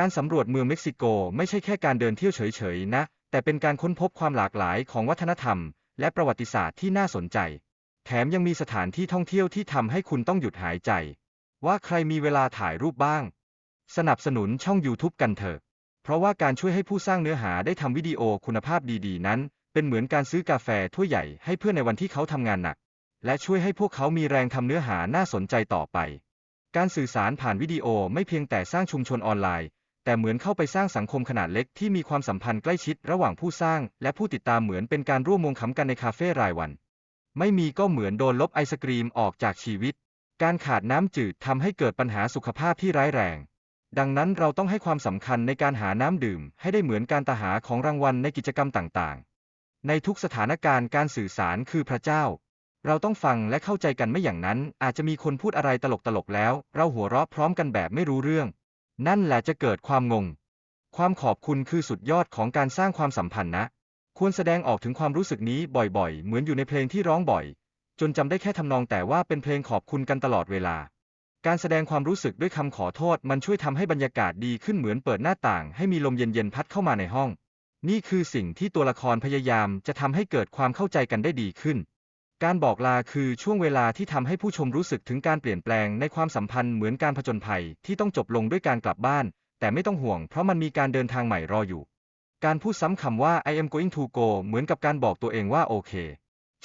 การสำรวจเมืองเม็กซิโกไม่ใช่แค่การเดินเที่ยวเฉยๆนะ แต่เป็นการค้นพบความหลากหลายของวัฒนธรรม และประวัติศาสตร์ที่น่าสนใจ แถมยังมีสถานที่ท่องเที่ยวที่ทำให้คุณต้องหยุดหายใจ ว่าใครมีเวลาถ่ายรูปบ้าง สนับสนุนช่อง YouTube กันเถอะ เพราะว่าการช่วยให้ผู้สร้างเนื้อหาได้ทำวิดีโอคุณภาพดีๆ นั้น เป็นเหมือนการซื้อกาแฟถ้วยใหญ่ให้เพื่อนในวันที่เขาทำงานหนัก และช่วยให้พวกเขามีแรงทำเนื้อหาน่าสนใจต่อไป การสื่อสารผ่านวิดีโอไม่เพียงแต่สร้างชุมชนออนไลน์ แต่เหมือนเข้าไปสร้างสังคมขนาดเล็กที่มีความสัมพันธ์ใกล้ชิดระหว่างผู้สร้าง และผู้ติดตามเหมือนเป็นการร่วมวงขำกันในคาเฟ่รายวัน ไม่มีก็เหมือนโดนลบไอศกรีมออกจากชีวิต การขาดน้ำจืดทำให้เกิดปัญหาสุขภาพที่ร้ายแรง ดังนั้นเราต้องให้ความสำคัญในการหาน้ำดื่ม ให้ได้เหมือนการตาหาของรางวัลในกิจกรรมต่างๆ ในทุกสถานการณ์การสื่อสารคือพระเจ้าเราต้องฟังและเข้าใจกันไม่อย่างนั้น อาจจะมีคนพูดอะไรตลกๆแล้ว เราหัวเราะพร้อมกันแบบไม่รู้เรื่อง นั่นแหละจะเกิดความงง ความขอบคุณคือสุดยอดของการสร้างความสัมพันธ์นะ ควรแสดงออกถึงความรู้สึกนี้บ่อยๆ เหมือนอยู่ในเพลงที่ร้องบ่อย จนจำได้แค่ทำนองแต่ว่าเป็นเพลงขอบคุณกันตลอดเวลา การแสดงความรู้สึกด้วยคำขอโทษมันช่วยทำให้บรรยากาศดีขึ้นเหมือนเปิดหน้าต่างให้มีลมเย็นๆพัดเข้ามาในห้อง นี่คือสิ่งที่ตัวละครพยายามจะทำให้เกิดความเข้าใจกันได้ดีขึ้น การบอกลาคือช่วงเวลาที่ทำให้ผู้ชมรู้สึกถึงการเปลี่ยนแปลงในความสัมพันธ์เหมือนการผจญภัยที่ต้องจบลงด้วยการกลับบ้าน แต่ไม่ต้องห่วงเพราะมันมีการเดินทางใหม่รออยู่ การพูดซ้ำคำว่า I am going to go เหมือนกับการบอกตัวเองว่าโอเค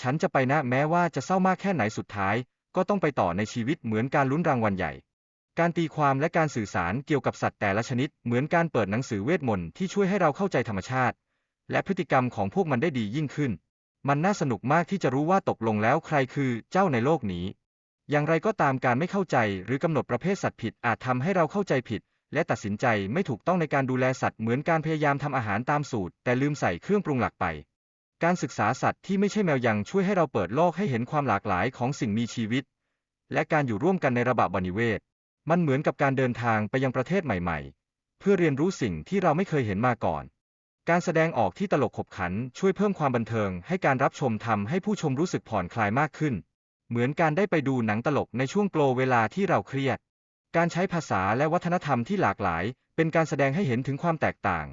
ฉันจะไปนะแม้ว่าจะเศร้ามากแค่ไหนสุดท้าย ก็ต้องไปต่อในชีวิตเหมือนการลุ้นรางวัลใหญ่ การตีความและการสื่อสารเกี่ยวกับสัตว์แต่ละชนิด เหมือนการเปิดหนังสือเวทมนต์ที่ช่วยให้เราเข้าใจธรรมชาติ และพฤติกรรมของพวกมันได้ดียิ่งขึ้น มันน่าสนุกมากที่จะรู้ว่าตกลงแล้วใครคือเจ้าในโลกนี้ อย่างไรก็ตามการไม่เข้าใจหรือกำหนดประเภทสัตว์ผิดอาจทำให้เราเข้าใจผิด และตัดสินใจไม่ถูกต้องในการดูแลสัตว์เหมือนการพยายามทำอาหารตามสูตร แต่ลืมใส่เครื่องปรุงหลักไป การศึกษาสัตว์ที่ไม่ใช่แมวยังช่วยให้เราเปิดโลกให้เห็นความหลากหลายของสิ่งมีชีวิต และการอยู่ร่วมกันในระบบบนิเวศ มันเหมือนกับการเดินทางไปยังประเทศใหม่ ๆ เพื่อเรียนรู้สิ่งที่เราไม่เคยเห็นมาก่อน การแสดงออกที่ตลกขบขันช่วยเพิ่มความบันเทิงให้การรับชมทำให้ผู้ชมรู้สึกผ่อนคลายมากขึ้น เหมือนการได้ไปดูหนังตลกในช่วงโกลเวลาที่เราเครียด การใช้ภาษาและวัฒนธรรมที่หลากหลาย เป็นการแสดงให้เห็นถึงความแตกต่าง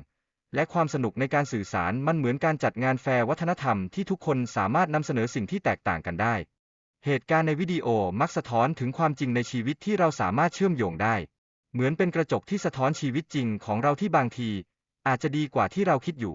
และความสนุกในการสื่อสารมันเหมือนการจัดงานแฟร์วัฒนธรรมที่ทุกคนสามารถนำเสนอสิ่งที่แตกต่างกันได้ เหตุการณ์ในวิดีโอมักสะท้อนถึงความจริงในชีวิตที่เราสามารถเชื่อมโยงได้ เหมือนเป็นกระจกที่สะท้อนชีวิตจริงของเราที่บางที อาจจะดีกว่าที่เราคิดอยู่